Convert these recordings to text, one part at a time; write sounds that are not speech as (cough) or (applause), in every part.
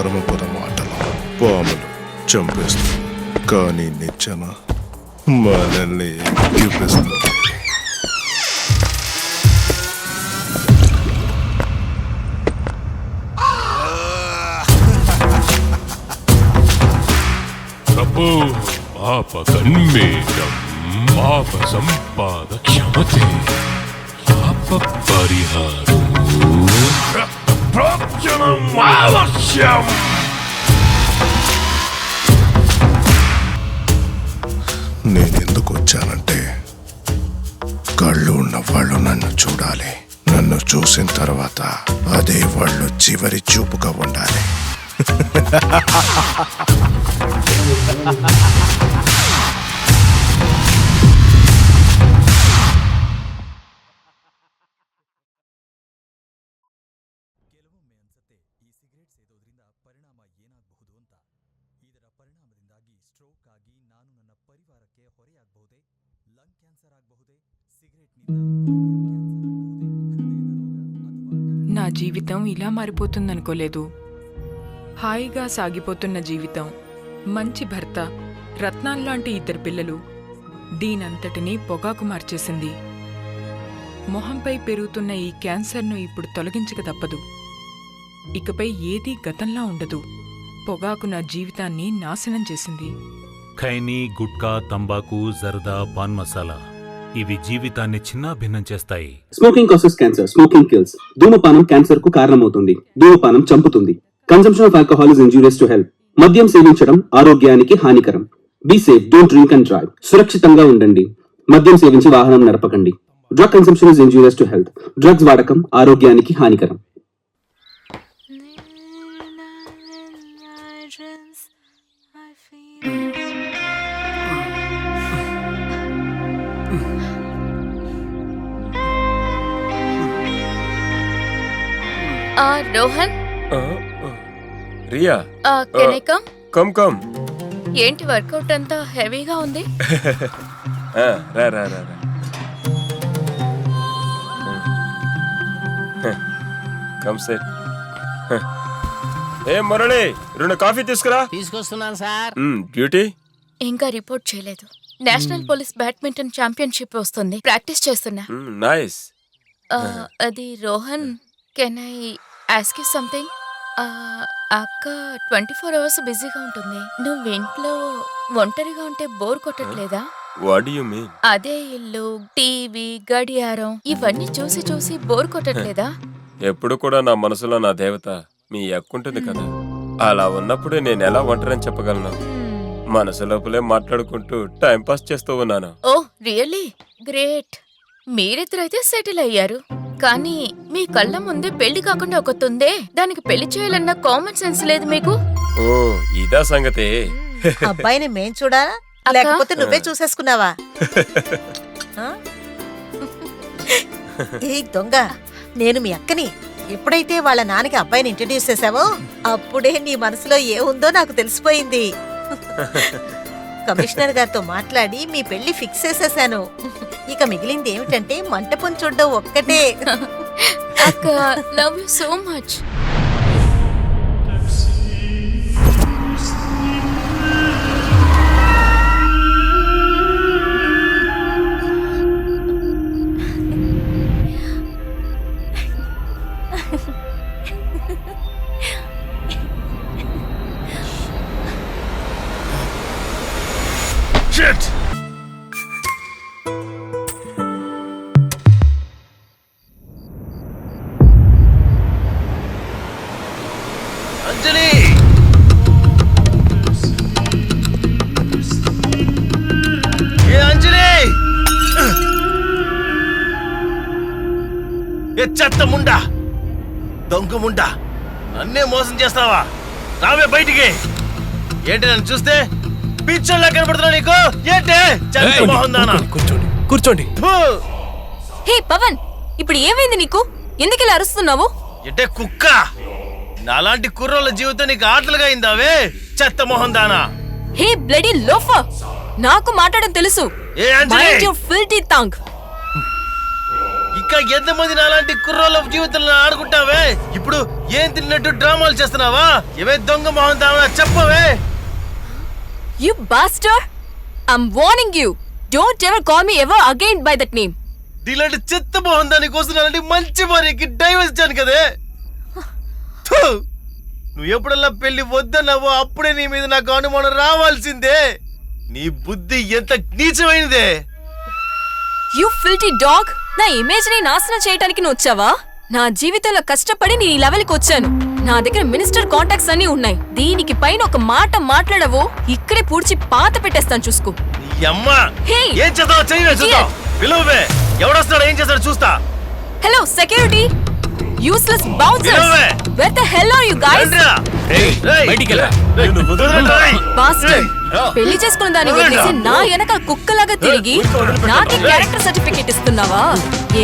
పరమపద మాటలు పాములు చంపేస్తుంది. కానీ నిచ్చెన మనల్ని చూపిస్తుంది ప్రభు పాప కన్మేషం పాప సంపాద క్షమతే పాప పరిహారం ప్రోక్షణం అవశ్యం నేను ఎందుకు వచ్చానంటే కళ్ళు ఉన్న వాళ్ళు నన్ను చూడాలి. నన్ను చూసిన తర్వాత అదే వాళ్ళు చివరి చూపుగా ఉండాలి. (laughs) ಸ್ಟ್ರೋಕ್ ಆಗಿ ನಾನು ನನ್ನ ಪರಿವಾರಕ್ಕೆ ಹೊರೆಯಾಗಬಹುದೇ ಲಂಗ್ ಕ್ಯಾನ್ಸರ್ ಆಗಬಹುದೇ ಸಿಗರೇಟ್ನಿಂದ ಬಾಯಿಯ ಕ್ಯಾನ್ಸರ್ ಆಗಬಹುದೇ ಹೃದಯದ ರೋಗ ಅಥವಾ నా జీవితం ఇలా మారిపోతుందనుకోలేదు హాయిగా సాగిపోతున్న జీవితం మంచి భర్త రత్నాల్లాంటి ఇద్దరు పిల్లలు దీనంతటినీ పొగాకు మార్చేసింది మొహంపై పెరుగుతున్న ఈ క్యాన్సర్ను ఇప్పుడు తొలగించక తప్పదు ఇకపై ఏదీ గతంలా ఉండదు పొగాకు నా జీవితాన్ని నాశనం చేసింది. ఖైనీ గుట్కా తంబాకు జర్దా పాన్ మసాలా ఇవి జీవితాన్ని చిన్నాభిన్నం చేస్తాయి. Smoking causes cancer smoking kills ధూమపానం క్యాన్సర్కు కారణమవుతుంది. ధూమపానం చంపుతుంది. Consumption of alcohol is injurious to health మద్యం సేవించడం ఆరోగ్యానికి హానికరం. Be safe don't drink and drive సురక్షితంగా ఉండండి. మద్యం సేవించి వాహనం నడపకండి. Drug consumption is injurious to health drugs వాడకం ఆరోగ్యానికి హానికరం. Rohan? Riya. Ah can I come? Come come. ఏంటి వర్కౌట్ అంతా హెవీగా ఉంది? (laughs) ఆ, రా రా రా రా. కమ్ సార్ ఏ మురళి రెండు కాఫీ తీసుకురా. తీసుకొస్తున్నాను సార్. డ్యూటీ? ఇంకా రిపోర్ట్ చేయలేదు. నేషనల్ పోలీస్ బ్యాడ్మింటన్ ఛాంపియన్షిప్ వస్తుంది. ప్రాక్టీస్ చేస్తున్నా. నైస్. ఆ, అది Rohan can I ask you something అక్క ట్వంటీ ఫోర్ అవర్స్ బిజీగా ఉంటుంది. నువ్వు ఇంట్లో ఒంటరిగా ఉంటే బోర్ కొట్టట్లేదా? వాట్ యు మీన్ అదే ఇల్లు టీవీ గడియారం ఇవన్నీ చూసి చూసి బోర్ కొట్టట్లేదా? ఎప్పుడు కూడా నా మనసులో నా దేవత మీ అక్కుంటుంది కదా. అలా ఉన్నప్పుడే నేను ఎలా ఒంటరని చెప్పగలను? మనసు లోపలే మాట్లాడుకుంటూ టైం పాస్ చేస్తూ ఉన్నాను. ఓ రియల్లీ గ్రేట్ మీరిద్దరైతే సెటిల్ అయ్యారు. కానీ మీ కళ్ళ ముందే పెళ్ళి కాకుండా ఒకతుందే? దానికి పెళ్ళి చేయాలన్న కామన్ సెన్స్ లేదు మీకు? ఓ ఇదా సంగతి. (laughs) అబ్బాయిని మేం చూడాలా? లేకపోతే నువ్వే చూసేసుకున్నావా? (laughs) ఆ? ఏ దొంగ. నేను మీ అక్కని. ఎప్పుడైతే వాళ్ళ నాన్నకి అబ్బాయిని ఇంట్రడ్యూస్ చేసావో అప్పుడే నీ మనసులో ఏముందో నాకు తెలిసిపోయింది. (laughs) కమిషనర్ గారితో మాట్లాడి మీ పెళ్ళి ఫిక్స్ చేసేసాను. ఇక మిగిలింది ఏమిటంటే మంటపం చూడడం ఒక్కటే. అక్క love you so much Anjali చెత్త ముండా దొంగ ముండా నన్నే మోసం చేస్తావా? రావే బయటికి. ఏంటి నన్ను చూస్తే? పిచ్చోళ్ళ కనపడుతున్నా నీకు? ఏంటి? చెత్త మొహం దానా? కూర్చోండి కూర్చోండి! హే పవన్ ఇప్పుడు ఏమైంది నీకు? ఎందుకు ఇలా అరుస్తున్నావు? ఎటే కుక్క? నాలాంటి కుర్రోళ్ళ జీవితం నీకు ఆటలుగా అయిందావే చెత్త మొహం దానా? Hey bloody loafer! నాకు మాట్లాడడం తెలుసు. ఏ అంజలి ఫిల్టీ థాంక్ ఇక ఎంతమంది నాలాంటి కుర్రోళ్ళ జీవితంలో ఆడుకుంటావే? ఇప్పుడు ఏం తిన్నట్టు డ్రామాలు చేస్తున్నావా? ఏవే దొంగ మొహం దావా చెప్పవే. You bastard I'm warning you don't ever call me ever again by that name ఇలాంటి చెత్త మొహం దానికోసం అలాంటి మంచి భార్యకి డైవర్స్ ఇచ్చాను కదే! నువ్వు ఎప్పుడల్లా పెళ్ళి వద్దన్నావో అప్పుడే నీ మీద నాకు అనుమానం రావాల్సిందే. నీ బుద్ధి ఎంత నీచమైనదే. యు ఫిల్టీ డాగ్ నా ఇమేజ్ని నాశనం చేయడానికి నువ్వు వచ్చావా? నా జీవితంలో కష్టపడి నీ లెవెల్కి వచ్చాను. నా దగ్గర మినిస్టర్ కాంటాక్ట్స్ అన్ని ఉన్నాయి. దీనికి పైన ఒక మాట మాట్లాడవో. ఇక్కడే పూడ్చి పాత పెట్టేస్తాను చూసుకో. ఈ hello security useless bouncers నిలవే. Where the hell are you guys రండిరా. పెళ్ళి చేసుకున్న దాన్ని వదలండి. వదిలేసి నా వెనక కుక్కలాగా తిరిగి నాకే క్యారెక్టర్ సర్టిఫికేట్ ఇస్తున్నావా?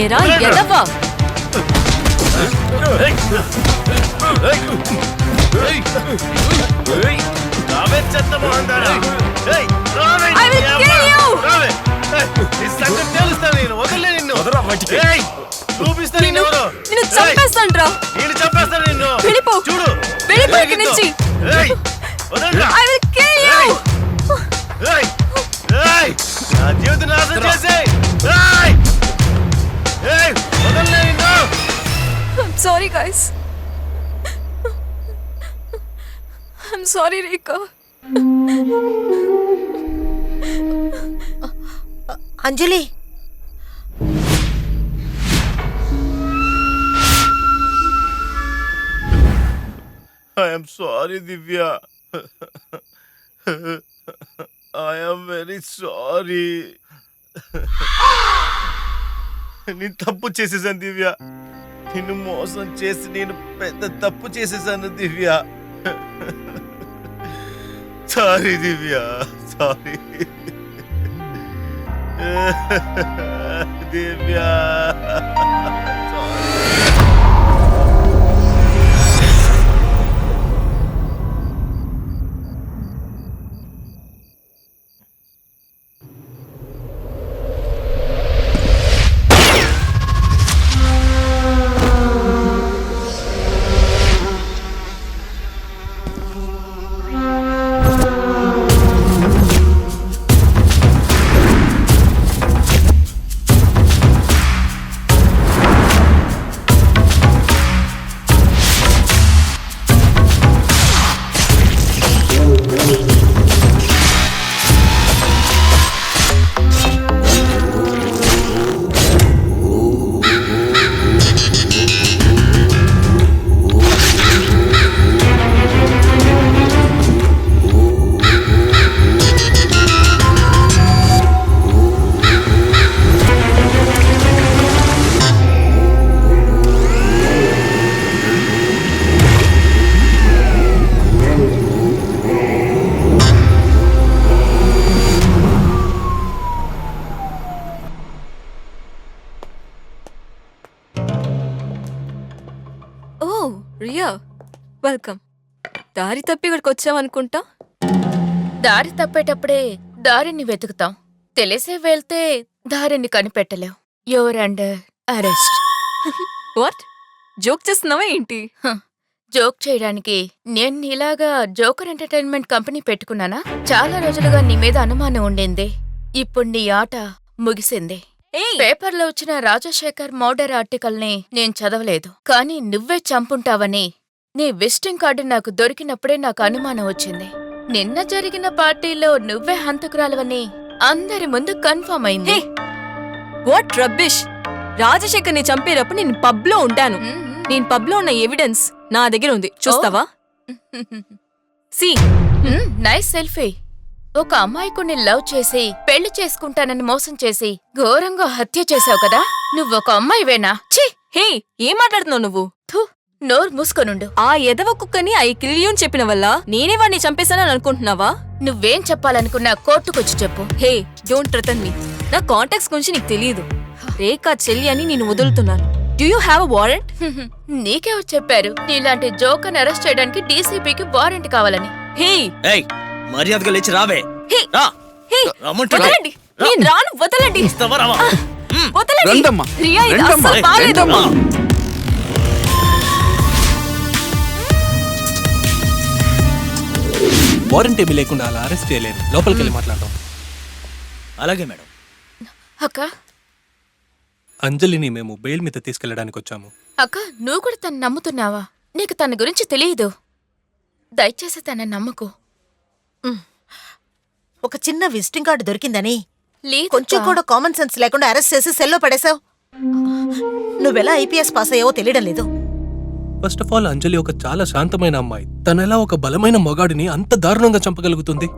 ఏరా ఎదవా? I will kill you. నిన్ను. నిన్ను చంపేస్తాను వెళ్ళిపో. చూడు. వెళ్ళిపో ఇక్కడి ఏయ్, నుంచి. నా జీవితం నాశనం చేసేయ్. Sorry guys I'm sorry Rekha Anjali! I am sorry, (laughs) Divya. I am very నేను తప్పు చేసేసాను దివ్య. నిన్ను మోసం చేసి నేను పెద్ద తప్పు చేసేసాను Divya. Sorry Divya. Sorry Divya. Welcome. దారి తప్పి ఇక్కడికి వచ్చావనుకుంటా? దారి తప్పేటప్పుడే దారిని వెతుకుతాం. తెలిసే వెళ్తే దారిని కనిపెట్టలేం. Your under arrest what joke చేస్తున్నావా ఏంటి? జోక్ చేయడానికి నేను నీలాగా జోకర్ ఎంటర్టైన్మెంట్ కంపెనీ పెట్టుకున్నానా? చాలా రోజులుగా నీ మీద అనుమానం ఉండింది. ఇప్పుడు నీ ఆట ముగిసింది. పేపర్లో వచ్చిన రాజశేఖర్ మర్డర్ ఆర్టికల్ని నేను చదవలేదు. కానీ నువ్వే చంపుంటావని నీ విజిటింగ్ కార్డు నాకు దొరికినప్పుడే నాకు అనుమానం వచ్చింది. నిన్న జరిగిన పార్టీలో నువ్వే హంతకురాలవని అందరి ముందు కన్ఫర్మ్ అయింది. What rubbish? రాజశేఖర్ని చంపేటప్పుడు నేను పబ్లో ఉంటాను నేను పబ్లో ఉన్న ఎవిడెన్స్ నా దగ్గర ఉంది. చూస్తావా? సి. Nice selfie. ఒక అమాయకుణ్ణి లవ్ చేసి పెళ్ళి చేసుకుంటానని మోసం చేసి ఘోరంగా హత్య చేశావు కదా? నువ్వొక అమ్మాయివేనా? ఛీ! హే! ఏం మాట్లాడుతున్నావు నువ్వు? నోరు మూసుకొనుండు. ఆ ఎదవ కుక్కని ఐ కిలియన్ చెప్పిన వల్ల నేనే వాడిని చంపేశానని అనుకుంటున్నావా? నువ్వేం చెప్పాలనుకున్నా కోర్టుకొచ్చి చెప్పు. Hey don't threaten me. నా కాంటాక్ట్స్ గురించి నీకు తెలియదు రేఖా చెల్లి అని నేను వదులుతున్నాను. Do you have a warrant నీకెవరు చెప్పారు? నీలాంటి జోకర్ని అరెస్ట్ చేయడానికి డీసీపీకి వారెంట్ కావాలని. హే! ఏయ్ మర్యాదగా లేచి రావే. హే! రా. హే! రమ్మంటున్నా. వదలండి. నేను రాను. వదలండి? వదలండి. రండమ్మా. రియా, ఇది అస్సలు. రండమ్మా. వారెంట్ ఏమీ లేకుండా అలా అరెస్ట్ చేయలేరు. లోపలికి వెళ్ళి మాట్లాడదాం. అలాగే మేడం. అక్క. అంజలిని మేము బెయిల్ మీద తీసుకెళ్ళడానికి వచ్చాము. అక్క నువ్వు కూడా తను నమ్ముతున్నావా? నీకు తన గురించి తెలియదు. దయచేసి తన నమ్మకు. ఒక చిన్న విజిటింగ్ కార్డు దొరికిందని. లేదు కొంచెం కూడా కామన్ సెన్స్ లేకుండా అరెస్ట్ చేసి సెల్లో పడేశావు. నువ్వెలా ఐపీఎస్ పాస్ అయ్యావో తెలియడం లేదు. ఫస్ట్ ఆఫ్ ఆల్ అంజలి ఒక చాలా శాంతమైన అమ్మాయి. తనెలా ఒక బలమైన మొగాడిని అంత దారుణంగా చంపగలుగుతుంది?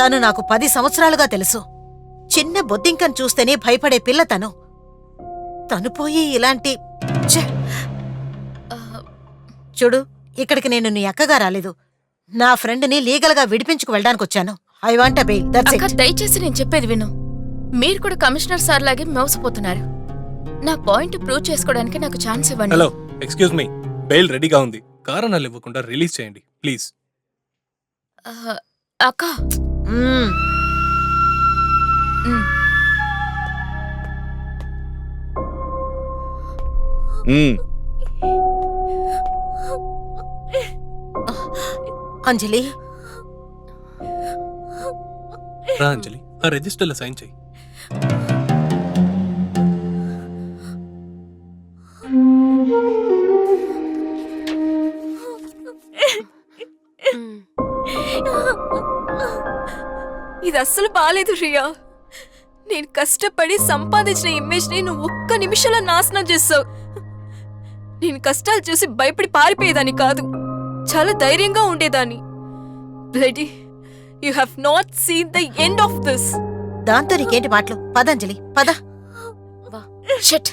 తను నాకు పది సంవత్సరాలుగా తెలుసు. చిన్న బొద్దింకను చూస్తేనే భయపడే పిల్ల తను. తను పోయి ఇలాంటి! చూడు ఇక్కడికి నేను నీ అక్కగా రాలేదు. నా ఫ్రెండ్ని లీగల్గా విడిపించుకు వెళ్ళడానికి వచ్చాను ఐ వాంట్ దయచేసి నేను చెప్పేది విను. మీరు కూడా కమిషనర్ సార్ లాగే మోసపోతున్నారు. నా పాయింట్ ప్రూవ్ చేసుకోవడానికి నాకు ఛాన్స్ ఇవ్వండి. హలో ఎక్స్క్యూజ్ మీ బెయిల్ రెడీగా ఉంది. కారణాలు ఇవ్వకుండా రిలీజ్ చేయండి ప్లీజ్. అక్క. అంజలి. రా అంజలి ఆ రిజిస్టర్లో సైన్ చేయి. ఇది అస్సలు బాలేదు రియా. నేను కష్టపడి సంపాదించిన ఇమేజ్ని నువ్వు ఒక్క నిమిషంలో నాశనం చేస్తావు. నేను కష్టాలు చూసి భయపడి పారిపోయేదాన్ని కాదు. చాలా ధైర్యంగా ఉండేదాన్ని. Bloody you have not seen the end of this దాంతో నీకేంటి మాటలు? పద. అంజలి పద షట్.